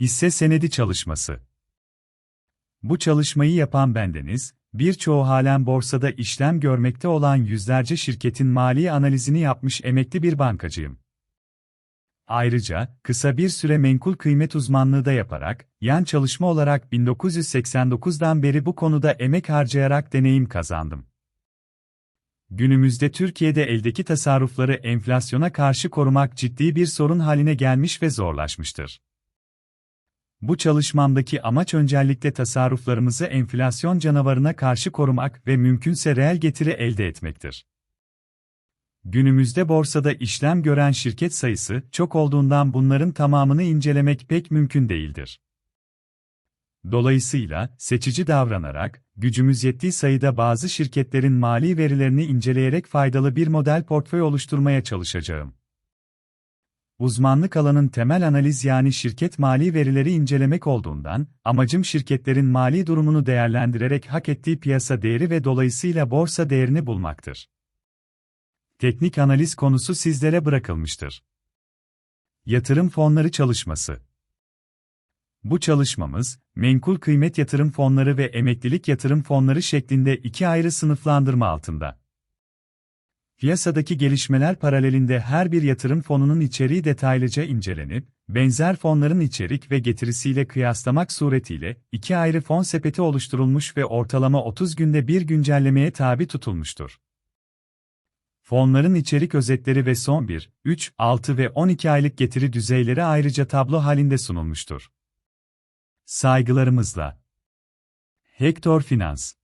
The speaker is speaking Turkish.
Hisse senedi çalışması. Bu çalışmayı yapan bendeniz, birçoğu halen borsada işlem görmekte olan yüzlerce şirketin mali analizini yapmış emekli bir bankacıyım. Ayrıca, kısa bir süre menkul kıymet uzmanlığı da yaparak, yan çalışma olarak 1989'dan beri bu konuda emek harcayarak deneyim kazandım. Günümüzde Türkiye'de eldeki tasarrufları enflasyona karşı korumak ciddi bir sorun haline gelmiş ve zorlaşmıştır. Bu çalışmamdaki amaç öncelikle tasarruflarımızı enflasyon canavarına karşı korumak ve mümkünse reel getiri elde etmektir. Günümüzde borsada işlem gören şirket sayısı çok olduğundan bunların tamamını incelemek pek mümkün değildir. Dolayısıyla, seçici davranarak, gücümüz yettiği sayıda bazı şirketlerin mali verilerini inceleyerek faydalı bir model portföy oluşturmaya çalışacağım. Uzmanlık alanın temel analiz yani şirket mali verileri incelemek olduğundan, amacım şirketlerin mali durumunu değerlendirerek hak ettiği piyasa değeri ve dolayısıyla borsa değerini bulmaktır. Teknik analiz konusu sizlere bırakılmıştır. Yatırım fonları çalışması Bu çalışmamız, menkul kıymet yatırım fonları ve emeklilik yatırım fonları şeklinde iki ayrı sınıflandırma altında. Piyasadaki gelişmeler paralelinde her bir yatırım fonunun içeriği detaylıca incelenip, benzer fonların içerik ve getirisiyle kıyaslamak suretiyle iki ayrı fon sepeti oluşturulmuş ve ortalama 30 günde bir güncellemeye tabi tutulmuştur. Fonların içerik özetleri ve son 1, 3, 6 ve 12 aylık getiri düzeyleri ayrıca tablo halinde sunulmuştur. Saygılarımızla. Hector Finans